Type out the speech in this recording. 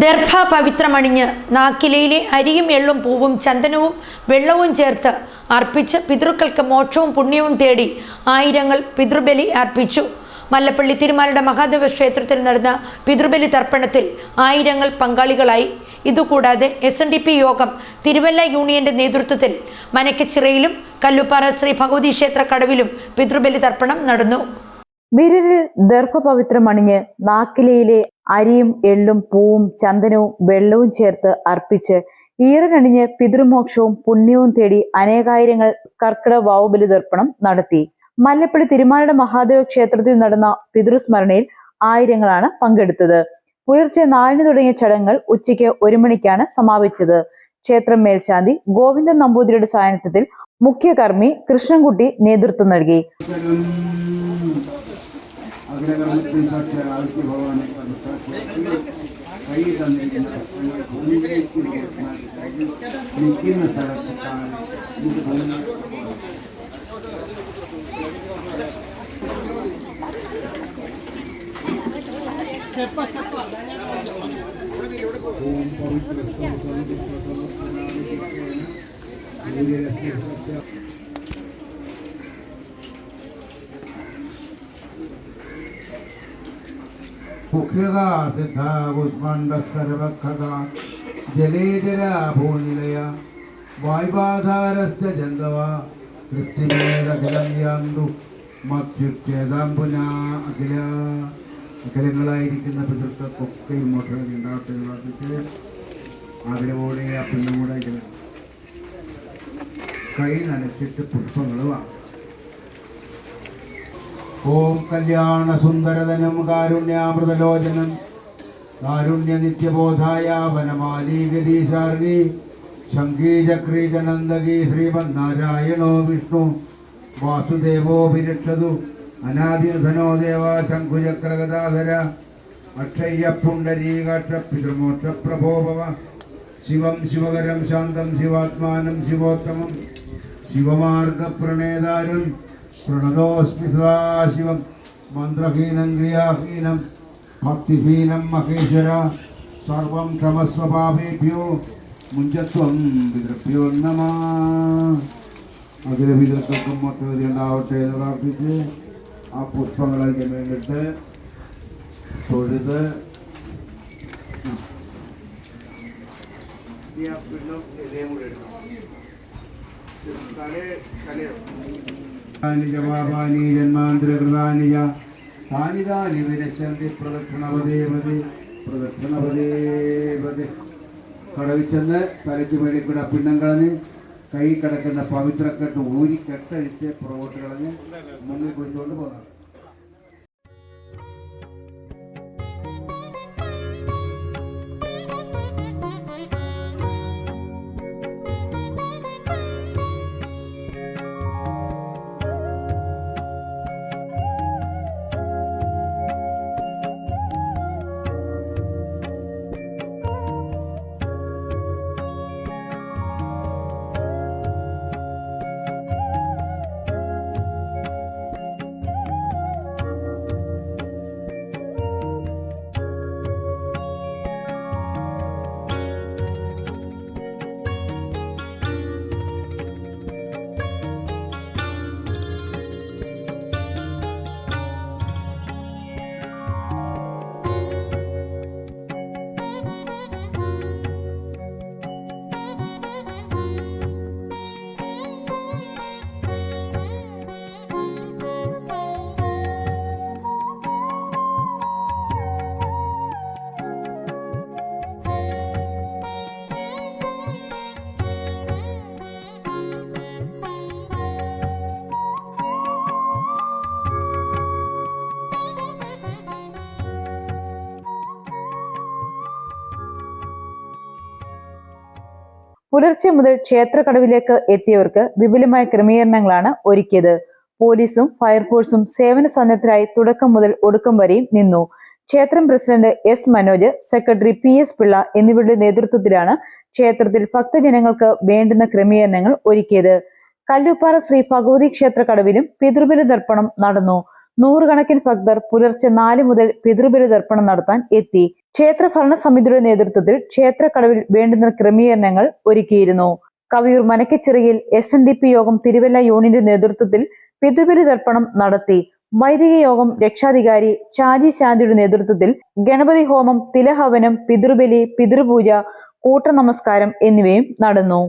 ദർഭ പവിത്രമണിഞ്ഞ് നാക്കിലയിലെ അരിയും എള്ളും പൂവും ചന്ദനവും വെള്ളവും ചേർത്ത് അർപ്പിച്ച് പിതൃക്കൾക്ക് മോക്ഷവും പുണ്യവും തേടി ആയിരങ്ങൾ പിതൃബലി അർപ്പിച്ചു. മല്ലപ്പള്ളി തിരുമാലയുടെ മഹാദേവ ക്ഷേത്രത്തിൽ നടന്ന പിതൃബലി തർപ്പണത്തിൽ ആയിരങ്ങൾ പങ്കാളികളായി. ഇതുകൂടാതെ S N D P Yogam Thiruvalla യൂണിയന്റെ നേതൃത്വത്തിൽ മനക്കച്ചിറയിലും കല്ലുപ്പാറ ശ്രീ ഭഗവതി ക്ഷേത്ര കടവിലും പിതൃബലി തർപ്പണം നടന്നു. വിരലിൽ ദർഭ പവിത്രമണിഞ്ഞ് നാക്കിലയിലെ അരിയും എള്ളും പൂവും ചന്ദനവും വെള്ളവും ചേർത്ത് അർപ്പിച്ച് ഈറനണിഞ്ഞ് പിതൃമോക്ഷവും പുണ്യവും തേടി അനേകായിരങ്ങൾ കർക്കിടക വാവുബലി തർപ്പണം നടത്തി. മല്ലപ്പള്ളി തിരുമാലയുടെ മഹാദേവ ക്ഷേത്രത്തിൽ നടന്ന പിതൃസ്മരണയിൽ ആയിരങ്ങളാണ് പങ്കെടുത്തത്. പുലർച്ചെ നാലിന് തുടങ്ങിയ ചടങ്ങുകൾ ഉച്ചയ്ക്ക് ഒരു മണിക്കാണ് സമാപിച്ചത്. ക്ഷേത്രം മേൽശാന്തി ഗോവിന്ദൻ നമ്പൂതിരിയുടെ സാന്നിധ്യത്തിൽ മുഖ്യകർമ്മി കൃഷ്ണൻകുട്ടി നേതൃത്വം നൽകി. ಅಗ್ರಗಮಕ್ಕೆ ಸಾಕ್ಷಿ ಆಲ್ಕಿ ಭವಾನಿ ಕೈ ತಂದಿದ್ದ ಭೂಮಿಗೆ ನಿಕ್ಕಿನ ಸ್ಥಳಕ್ಕೆ ಕಾರಣ ಇದು ಓಂ ಪವಿತ್ರ മുഖ്യത സിദ്ധ പുഷ്പണ്ഡസ്തരവഖക ജലേജര ഭൂനിലയ. വായ്പാധാരസ്ഥ ജന്തവ. തൃപ്തിമേതഖിലം യാന്തു മത്യുച്ഛേദാംബുന അഖില. അഖിലങ്ങളായിരിക്കുന്ന പിതൃക്കൾക്കൊക്കെ മോക്ഷങ്ങൾ ഉണ്ടാകട്ടെ പ്രാർത്ഥിച്ച് ആഗ്രഹോടെ ആ പെണ്ണുകൂടെ കൈ നനച്ചിട്ട് പുഷ്പങ്ങൾ വാങ്ങും. ഓം കല്യാണ സുന്ദരതനം കാരുണ്യാമൃതലോചനം കാരുണ്യ നിത്യബോധായ വനമാലീഗതീശാർഗി ശങ്കീചക്രീ ജനന്ദകി ശ്രീമന്നാരായണോ വിഷ്ണു വാസുദേവോഭിരക്ഷതു അനാദിധനോ ദേവ ശംഖുചക്രഗദാധര അക്ഷയ്യ പുണ്ടരീകാക്ഷ പിതൃമോക്ഷ പ്രഭോഭവ ശിവം ശിവകരം ശാന്തം ശിവാത്മാനം ശിവോത്തമം ശിവമാർഗപ്രണേതാരം പ്രണതോസ്മി സദാശിവം മന്ത്രഹീനം ക്രിയാഹീനം ഭക്തിഹീനം മഹേശ്വര സർവം ക്ഷമസ്വ പാപേഭ്യോ മുഞ്ചത്വം പിതൃഭ്യോ നമ പിതൃക്കൾക്കും മൊട്ടതി ഉണ്ടാവട്ടെ എന്ന് പ്രാർത്ഥിച്ച് ആ പുഷ്പങ്ങളൊക്കെ വേണ്ടിട്ട് തൊഴുത്. ഇനി കൂടെ എടുക്കണം. തലേ തലയോ ചെന്ന് തലയ്ക്ക് മേളിൽ പിണ്ണം കളഞ്ഞ് കൈ കിടക്കുന്ന പവിത്രക്കെട്ട് ഊരി കെട്ടഴിച്ച് പുറകോട്ട് കളഞ്ഞ് മുന്നിൽ കുളിച്ചുകൊണ്ട് പോകുന്നത് പുലർച്ചെ മുതൽ ക്ഷേത്രക്കടവിലേക്ക് എത്തിയവർക്ക് വിപുലമായ ക്രമീകരണങ്ങളാണ് ഒരുക്കിയത്. പോലീസും ഫയർഫോഴ്സും സേവന സന്നദ്ധരായി തുടക്കം മുതൽ ഒടുക്കം വരെയും നിന്നു. ക്ഷേത്രം president S Manoj secretary P S Pillai എന്നിവരുടെ നേതൃത്വത്തിലാണ് ക്ഷേത്രത്തിൽ ഭക്തജനങ്ങൾക്ക് വേണ്ടുന്ന ക്രമീകരണങ്ങൾ ഒരുക്കിയത്. കല്ലുപ്പാറ ശ്രീ ഭഗവതി ക്ഷേത്ര കടവിലും പിതൃബലി തർപ്പണം നടന്നു. നൂറുകണക്കിന് ഭക്തർ പുലർച്ചെ നാല് മുതൽ പിതൃബലി തർപ്പണം നടത്താൻ എത്തി. ക്ഷേത്ര ഭരണ സമിതിയുടെ നേതൃത്വത്തിൽ ക്ഷേത്രക്കടവിൽ വേണ്ടുന്ന ക്രമീകരണങ്ങൾ ഒരുക്കിയിരുന്നു. Kaviyoor മനക്കച്ചിറയിൽ S N D P Yogam Thiruvalla യൂണിയന്റെ നേതൃത്വത്തിൽ പിതൃബലി തർപ്പണം നടത്തി. വൈദിക യോഗം രക്ഷാധികാരി ചാജി ശാന്തിയുടെ നേതൃത്വത്തിൽ ഗണപതി ഹോമം തിലഹവനം പിതൃബലി പിതൃപൂജ കൂട്ടനമസ്കാരം എന്നിവയും നടന്നു.